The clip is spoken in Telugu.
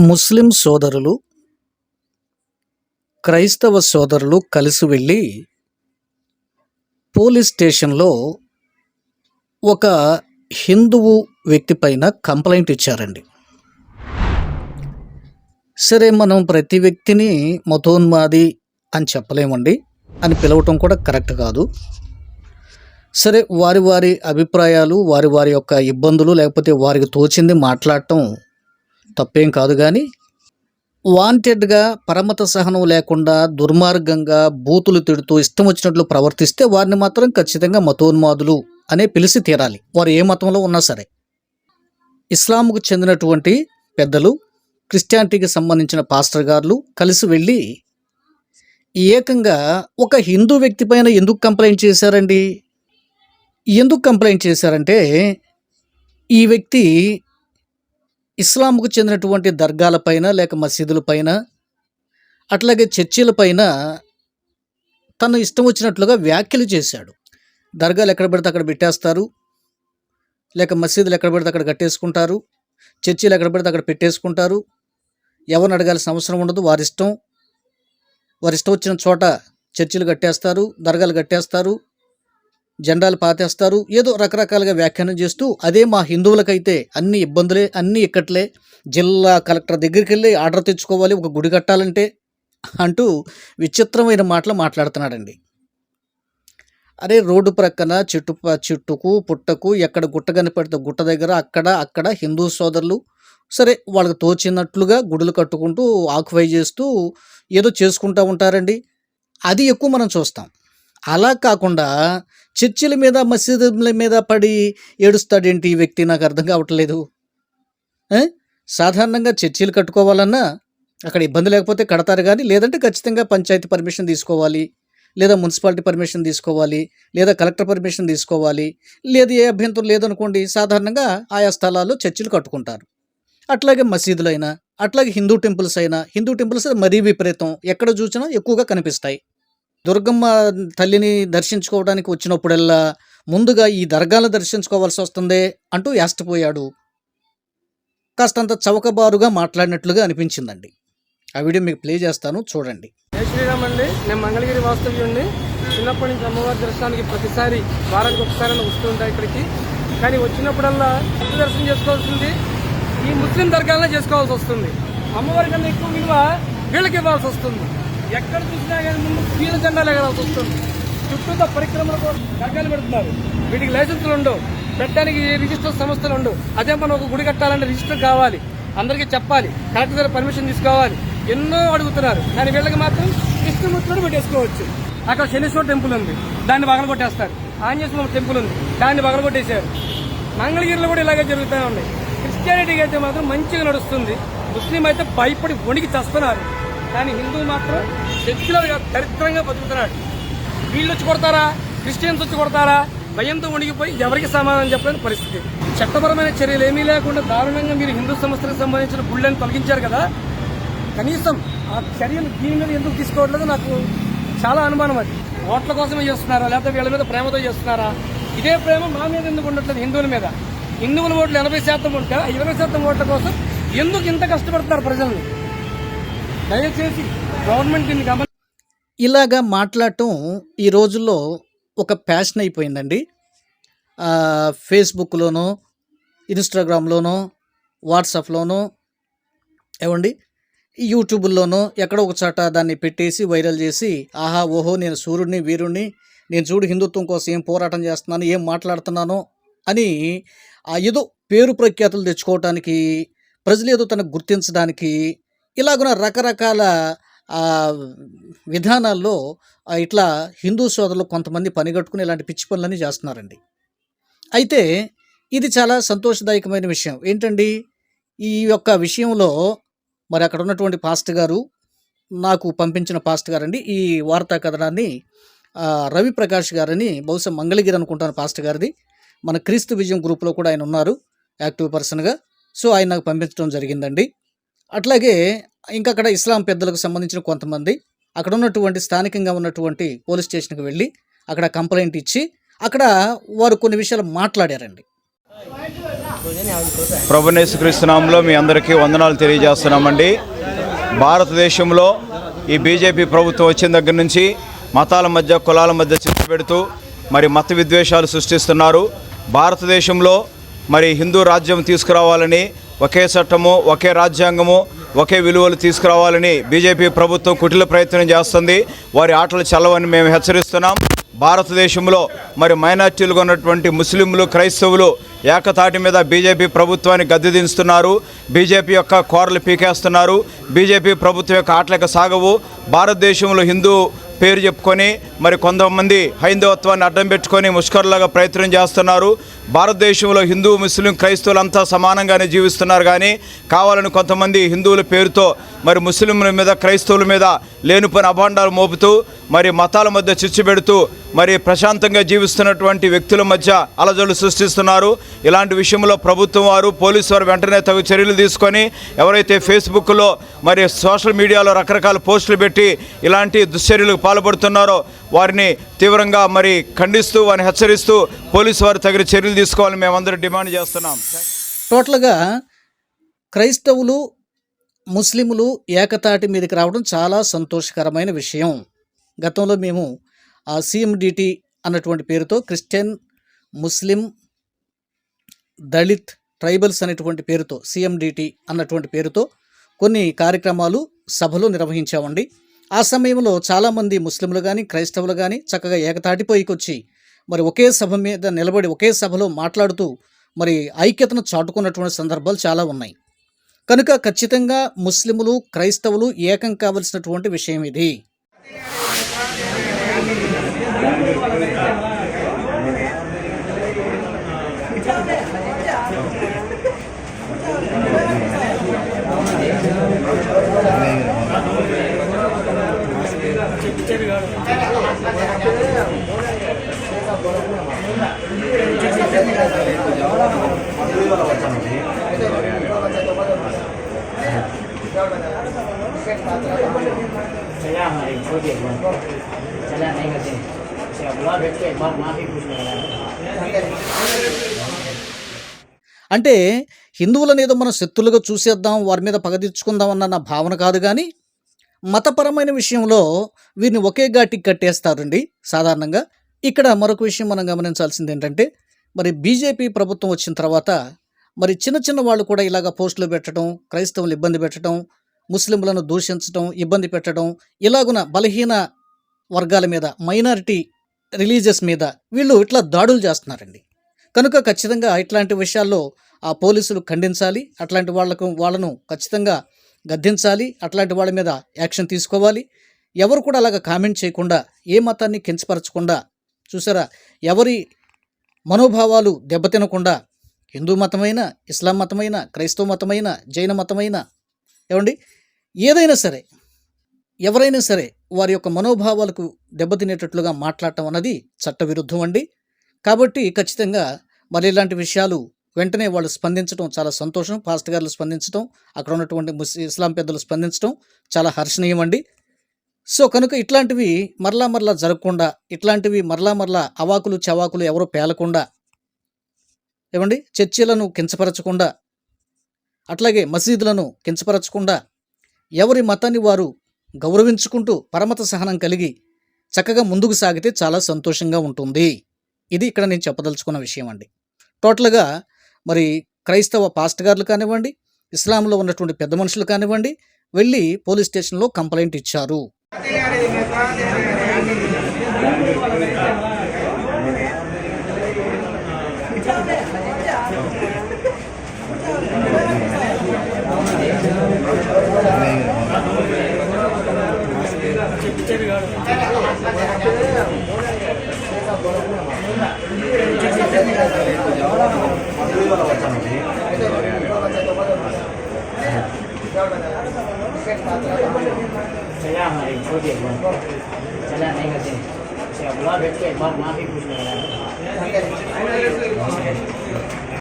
ముస్లిం సోదరులు క్రైస్తవ సోదరులు కలిసి వెళ్ళి పోలీస్ స్టేషన్లో ఒక హిందువు వ్యక్తి పైన కంప్లైంట్ ఇచ్చారండి. సరే మనం ప్రతి వ్యక్తిని మతోన్మాది అని చెప్పలేమండి అని పిలవటం కూడా కరెక్ట్ కాదు. సరే వారి వారి అభిప్రాయాలు వారి వారి యొక్క ఇబ్బందులు లేకపోతే వారికి తోచింది మాట్లాడటం తప్పేం కాదు కానీ వాంటెడ్గా పరమత సహనం లేకుండా దుర్మార్గంగా బూతులు తిడుతూ ఇష్టం వచ్చినట్లు ప్రవర్తిస్తే వారిని మాత్రం ఖచ్చితంగా మతోన్మాదులు అనే పిలిచి తీరాలి. వారు ఏ మతంలో ఉన్నా సరే. ఇస్లాంకు చెందినటువంటి పెద్దలు క్రిస్టియానిటీకి సంబంధించిన పాస్టర్ గారులు కలిసి వెళ్ళి ఏకంగా ఒక హిందూ వ్యక్తి పైన ఎందుకు కంప్లైంట్ చేశారండి? ఎందుకు కంప్లైంట్ చేశారంటే ఈ వ్యక్తి ఇస్లాంకు చెందినటువంటి దర్గాలపైన లేక మసీదులపైన అట్లాగే చర్చిలపైన తను ఇష్టం వచ్చినట్లుగా వ్యాఖ్యలు చేశాడు. దర్గాలు ఎక్కడ పెడితే అక్కడ పెట్టేస్తారు. లేక మసీదులు ఎక్కడ పెడితే అక్కడ కట్టేసుకుంటారు. చర్చిలు ఎక్కడ పెడితే అక్కడ పెట్టేసుకుంటారు. ఎవరిని అడగాల్సిన అవసరం ఉండదు. వారి ఇష్టం. వారి ఇష్టం వచ్చిన చోట చర్చిలు కట్టేస్తారు దర్గాలు కట్టేస్తారు. జెండాలు పాతేస్తారు. ఏదో రకరకాలుగా వ్యాఖ్యానం చేస్తూ అదే మా హిందువులకైతే అన్ని ఇబ్బందులే అన్ని ఇక్కట్లే. జిల్లా కలెక్టర్ దగ్గరికి వెళ్ళి ఆర్డర్ తెచ్చుకోవాలి ఒక గుడి కట్టాలంటే అంటూ విచిత్రమైన మాటలు మాట్లాడుతున్నాడండి. అరే రోడ్డు ప్రక్కన చెట్టు చెట్టుకు పుట్టకు ఎక్కడ గుట్ట కనిపెడితే గుట్ట దగ్గర అక్కడ అక్కడ హిందూ సోదరులు సరే వాళ్ళకి తోచినట్లుగా గుడులు కట్టుకుంటూ ఆక్యుపై చేస్తూ ఏదో చేసుకుంటూ ఉంటారండి. అది ఎక్కువ మనం చూస్తాం. అలా కాకుండా చర్చిల మీద మసీదుల మీద పడి ఏడుస్తాడేంటి ఈ వ్యక్తి? నాకు అర్థం కావట్లేదు. సాధారణంగా చర్చిలు కట్టుకోవాలన్నా అక్కడ ఇబ్బంది లేకపోతే కడతారు కానీ లేదంటే ఖచ్చితంగా పంచాయతీ పర్మిషన్ తీసుకోవాలి లేదా మున్సిపాలిటీ పర్మిషన్ తీసుకోవాలి లేదా కలెక్టర్ పర్మిషన్ తీసుకోవాలి లేదు ఏ అభ్యంతరం లేదనుకోండి సాధారణంగా ఆయా స్థలాల్లో చర్చిలు కట్టుకుంటారు. అట్లాగే మసీదులైనా అట్లాగే హిందూ టెంపుల్స్ అయినా హిందూ టెంపుల్స్ మరీ విపరీతం. ఎక్కడ చూసినా ఎక్కువగా కనిపిస్తాయి. దుర్గమ్మ తల్లిని దర్శించుకోవడానికి వచ్చినప్పుడల్లా ముందుగా ఈ దర్గాలను దర్శించుకోవాల్సి వస్తుంది అంటూ యాష్టపోయాడు కాస్తంత చవకబారుగా మాట్లాడినట్లుగా అనిపించిందండి. ఆ వీడియో మీకు ప్లే చేస్తాను చూడండి. జై శ్రీరామ్ అండి. నేను మంగళగిరి వాస్తవ్యుడిని చిన్నప్పటి నుంచి అమ్మవారి దర్శనానికి ప్రతిసారి వారానికి ఒకసారి వస్తూ ఉంటాయి ఇక్కడికి. కానీ వచ్చినప్పుడల్లా భక్తి దర్శనం చేసుకోవాల్సింది. ఈ ముస్లిం దర్గాలనే చేసుకోవాల్సి వస్తుంది. అమ్మవారి కన్నా ఎక్కువ విలువ వీళ్ళకి ఇవ్వాల్సి వస్తుంది. ఎక్కడ చూసినా కానీ ముందు పీల జెండాలు ఎగరాల్సి వస్తుంది చుట్టూతో పరిక్రమలకు దర్గాలు పెడుతున్నారు. వీటికి లైసెన్సులు ఉండవు. పెట్టడానికి రిజిస్టర్ సంస్థలు ఉండవు. అదే మనం ఒక గుడి కట్టాలంటే రిజిస్టర్ కావాలి. అందరికీ చెప్పాలి. కలెక్టర్ దగ్గర పర్మిషన్ తీసుకోవాలి. ఎన్నో అడుగుతున్నారు. కానీ వీళ్ళకి మాత్రం కృష్ణమూర్తిని పెట్టేసుకోవచ్చు. అక్కడ శనీశ్వర టెంపుల్ ఉంది. దాన్ని పగలగొట్టేస్తారు. ఆంజనేయ టెంపుల్ ఉంది. దాన్ని పగలగొట్టేశారు. మంగళగిరిలో కూడా ఇలాగే జరుగుతూ ఉన్నాయి. క్రిస్టియానిటీకి అయితే మాత్రం మంచిగా నడుస్తుంది. ముస్లిం అయితే భయపడి వణికి చస్తున్నారు. కానీ హిందూ మాత్రం సెక్యులర్ చరిత్రంగా దరిద్రంగా బతుకుతున్నాడు. వీళ్ళు వచ్చి కొడతారా? క్రిస్టియన్స్ వచ్చి కొడతారా? భయంతో ఉండిపోయి ఎవరికి సమాధానం చెప్పలేని పరిస్థితి. చట్టపరమైన చర్యలు ఏమీ లేకుండా దారుణంగా మీరు హిందూ సంస్థలకు సంబంధించిన గుళ్ళని తొలగించారు కదా? కనీసం ఆ చర్యలు దీని మీద ఎందుకు తీసుకోవట్లేదు నాకు చాలా అనుమానం అది. ఓట్ల కోసమే చేస్తున్నారా? లేకపోతే వీళ్ళ మీద ప్రేమతో చేస్తున్నారా? ఇదే ప్రేమ మా మీద ఎందుకు ఉండట్లేదు హిందువుల మీద? హిందువుల ఓట్లు ఎనభై శాతం ఉంటే ఆ ఇరవై శాతం ఓట్ల కోసం ఎందుకు ఇంత కష్టపడుతున్నారు ప్రజల్ని? దయచేసి గవర్నమెంట్ గమని ఇలాగా మాట్లాడటం ఈ రోజుల్లో ఒక ప్యాషన్ అయిపోయిందండి. ఫేస్బుక్లోనో ఇన్స్టాగ్రామ్లోనో వాట్సాప్లోనో ఏమండి? యూట్యూబ్లోనో ఎక్కడో ఒక చోట దాన్ని పెట్టేసి వైరల్ చేసి ఆహా ఓహో నేను సూర్యుడిని వీరుణ్ణి నేను చూడు హిందుత్వం కోసం ఏం పోరాటం చేస్తున్నాను ఏం మాట్లాడుతున్నానో అని ఆ ఏదో పేరు ప్రఖ్యాతులు తెచ్చుకోవటానికి ప్రజలు ఏదో తనకు గుర్తించడానికి ఇలాగున రకరకాల విధానాల్లో ఇట్లా హిందూ సోదరులు కొంతమంది పనిగట్టుకుని ఇలాంటి పిచ్చి పనులన్నీ చేస్తున్నారండి. అయితే ఇది చాలా సంతోషదాయకమైన విషయం. ఏంటండి? ఈ యొక్క విషయంలో మరి అక్కడ ఉన్నటువంటి పాస్ట్ గారు నాకు పంపించిన పాస్ట్ గారండి ఈ వార్తా కథనాన్ని రవి ప్రకాష్ గారని బహుశా మంగళగిరి అనుకుంటాను పాస్ట్ గారిది. మన క్రీస్తు విజయం గ్రూప్లో కూడా ఆయన ఉన్నారు యాక్టివ్ పర్సన్గా. సో ఆయన నాకు పంపించడం జరిగిందండి. అట్లాగే ఇంకా అక్కడ ఇస్లాం పెద్దలకు సంబంధించిన కొంతమంది అక్కడ ఉన్నటువంటి స్థానికంగా ఉన్నటువంటి పోలీస్ స్టేషన్కి వెళ్ళి అక్కడ కంప్లైంట్ ఇచ్చి అక్కడ వారు కొన్ని విషయాలు మాట్లాడారండి. ప్రభునేసుక్రీస్తునామంలో మీ అందరికీ వందనాలు తెలియజేస్తున్నామండి. భారతదేశంలో ఈ బీజేపీ ప్రభుత్వం వచ్చిన దగ్గర నుంచి మతాల మధ్య కులాల మధ్య చిచ్చు పెడుతూ మరి మత విద్వేషాలు సృష్టిస్తున్నారు. భారతదేశంలో మరి హిందూ రాజ్యం తీసుకురావాలని ఒకే చట్టము ఒకే రాజ్యాంగము ఒకే విలువలు తీసుకురావాలని బీజేపీ ప్రభుత్వం కుటిల ప్రయత్నం చేస్తుంది. వారి ఆటలు చల్లవని మేము హెచ్చరిస్తున్నాం. భారతదేశంలో మరి మైనార్టీలుగా ఉన్నటువంటి ముస్లింలు క్రైస్తవులు ఏకతాటి మీద బీజేపీ ప్రభుత్వాన్ని గద్దెదించుతున్నారు బీజేపీ యొక్క కోరలు పీకేస్తున్నారు. బీజేపీ ప్రభుత్వం యొక్క ఆటలకు సాగవు. భారతదేశంలో హిందూ పేరు చెప్పుకొని మరి కొంతమంది హైందవత్వాన్ని అడ్డం పెట్టుకొని ముష్కర్లాగా ప్రయత్నం చేస్తున్నారు. భారతదేశంలో హిందూ ముస్లిం క్రైస్తవులంతా సమానంగానే జీవిస్తున్నారు. కానీ కావాలని కొంతమంది హిందువుల పేరుతో మరి ముస్లింల మీద క్రైస్తవుల మీద లేనిపోయిన అభాండాలు మోపుతూ మరి మతాల మధ్య చిచ్చు పెడుతూ మరి ప్రశాంతంగా జీవిస్తున్నటువంటి వ్యక్తుల మధ్య అలజడులు సృష్టిస్తున్నారు. ఇలాంటి విషయంలో ప్రభుత్వం వారు పోలీసు వారు వెంటనే తగు చర్యలు తీసుకొని ఎవరైతే ఫేస్బుక్లో మరి సోషల్ మీడియాలో రకరకాల పోస్టులు పెట్టి ఇలాంటి దుశ్చర్యలకు పాల్పడుతున్నారో వారిని తీవ్రంగా మరి ఖండిస్తూ వారిని హెచ్చరిస్తూ పోలీసు వారు తగిన చర్యలు తీసుకోవాలని మేమందరం డిమాండ్ చేస్తున్నాం. టోటల్గా క్రైస్తవులు ముస్లిములు ఏకతాటి మీదకి రావడం చాలా సంతోషకరమైన విషయం. గతంలో మేము ఆ సిఎండిటి అన్నటువంటి పేరుతో క్రిస్టియన్ ముస్లిం దళిత్ ట్రైబల్స్ అనేటువంటి పేరుతో సిఎండిటి అన్నటువంటి పేరుతో కొన్ని కార్యక్రమాలు సభలు నిర్వహించామండి. ఆ సమయంలో చాలామంది ముస్లింలు కానీ క్రైస్తవులు కానీ చక్కగా ఏకతాటిపోయికొచ్చి వచ్చి మరి ఒకే సభ మీద నిలబడి ఒకే సభలో మాట్లాడుతూ మరి ఐక్యతను చాటుకున్నటువంటి సందర్భాలు చాలా ఉన్నాయి. కనుక ఖచ్చితంగా ముస్లిములు క్రైస్తవులు ఏకం కావలసినటువంటి విషయం ఇది. चला हमारी छोटी चला नहीं करते अच्छा बुला भेज के एक बार माफी पूछने वाला है అంటే హిందువులను ఏదో మనం శత్రులుగా చూసేద్దాం వారి మీద పగ తీర్చుకుందాం అన్న నా భావన కాదు కానీ మతపరమైన విషయంలో వీరిని ఒకే ఘాటికి కట్టేస్తారండి సాధారణంగా ఇక్కడ మరొక విషయం మనం గమనించాల్సింది ఏంటంటే మరి బీజేపీ ప్రభుత్వం వచ్చిన తర్వాత మరి చిన్న చిన్న వాళ్ళు కూడా ఇలాగ పోస్టులు పెట్టడం క్రైస్తవులు ఇబ్బంది పెట్టడం ముస్లింలను దూషించడం ఇబ్బంది పెట్టడం ఇలాగున బలహీన వర్గాల మీద మైనారిటీ రిలీజియస్ మీద వీళ్ళు ఇట్లా దాడులు చేస్తున్నారండి. కనుక ఖచ్చితంగా ఇట్లాంటి విషయాల్లో ఆ పోలీసులు ఖండించాలి అట్లాంటి వాళ్ళకు వాళ్ళను ఖచ్చితంగా గద్దించాలి అట్లాంటి వాళ్ళ మీద యాక్షన్ తీసుకోవాలి. ఎవరు కూడా అలాగ కామెంట్ చేయకుండా ఏ మతాన్ని కించపరచకుండా చూసారా ఎవరి మనోభావాలు దెబ్బతినకుండా హిందూ మతమైన ఇస్లాం మతమైన క్రైస్తవ మతమైన జైన మతమైన ఏమండి? ఏదైనా సరే ఎవరైనా సరే వారి యొక్క మనోభావాలకు దెబ్బతినేటట్లుగా మాట్లాడటం అన్నది చట్టవిరుద్ధం అండి. కాబట్టి ఖచ్చితంగా మరి ఇలాంటి విషయాలు వెంటనే వాళ్ళు స్పందించడం చాలా సంతోషం పాస్ట్ గారులు స్పందించడం అక్కడ ఉన్నటువంటి ముస్ ఇస్లాం పెద్దలు స్పందించడం చాలా హర్షణీయం అండి. సో కనుక ఇట్లాంటివి మరలా మరలా జరగకుండా ఇట్లాంటివి మరలా మరలా అవాకులు చవాకులు ఎవరో పేలకుండా ఏమండి చర్చిలను కించపరచకుండా అట్లాగే మసీదులను కించపరచకుండా ఎవరి మతాన్ని వారు గౌరవించుకుంటూ పరమత సహనం కలిగి చక్కగా ముందుకు సాగితే చాలా సంతోషంగా ఉంటుంది. ఇది ఇక్కడ నేను చెప్పదలుచుకున్న విషయం అండి. టోటల్గా మరి క్రైస్తవ పాస్ట్ గారులు కానివ్వండి ఇస్లాంలో ఉన్నటువంటి పెద్ద మనుషులు కానివ్వండి వెళ్ళి పోలీస్ స్టేషన్లో కంప్లైంట్ ఇచ్చారు. चला हमारी छोटी चला नहीं करते अच्छा बुला भेज के एक बार माफी पूछने वाला है